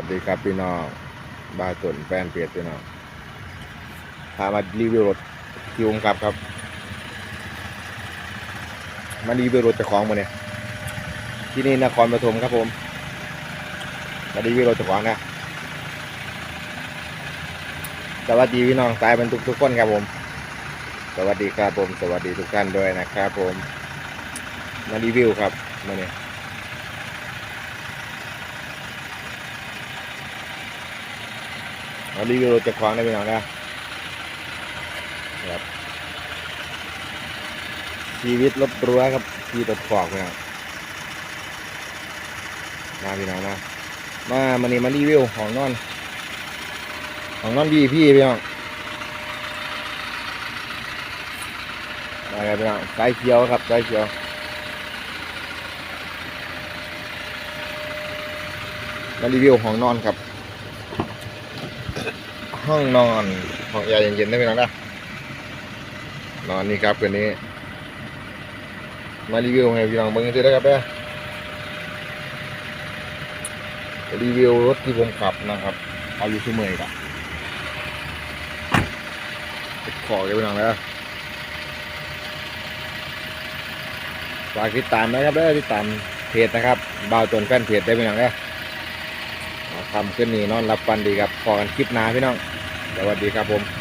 วัสดีครับพี่น้องบ้านสวนแฟนเพจพี่น้องพามารีวิวรถคิวงครับครับ มารีวิวรถเจ้าของมาเนี่ยที่นี่นครปฐมครับผมมารีวิวรถเจ้าของนะสวัสดีพี่น้องสายบรรทุกทุกคนครับผม สวัสดีครับผม สวัสดีทุกท่านด้วยนะครับผม มารีวิวครับมาเนี่ย มารีวิวรถจะคว้างได้พี่น้องนะครับชีวิตรถรั้วครับขี่รถขอกพี่น้องมาพี่น้องนะมามันนี่มารีวิวของนอน ของนอนดีพี่พี่น้องมาครับพี่น้องสายเขียวครับสายเขียวมารีวิวของนอนครับ ห้องนอนห้องแอร์เย็นๆได้ไหมน้องนะนอนนี่ครับคืนนี้ มารีวิวให้พี่น้องเบิ่งกันสินะครับเด้อรีวิวรถที่ผมขับนะครับ เอาอยู่ชั่วโมงกับขอกันพี่น้องนะฝากติดตามนะครับเด้ติดตามเพจนะครับบ่าวตนแฟนเพจได้พี่น้องเด้อเอาทำขึ้นนี่นอนรับฟันดีครับพอกันคลิปหน้าพี่น้อง สวัสดีครับผม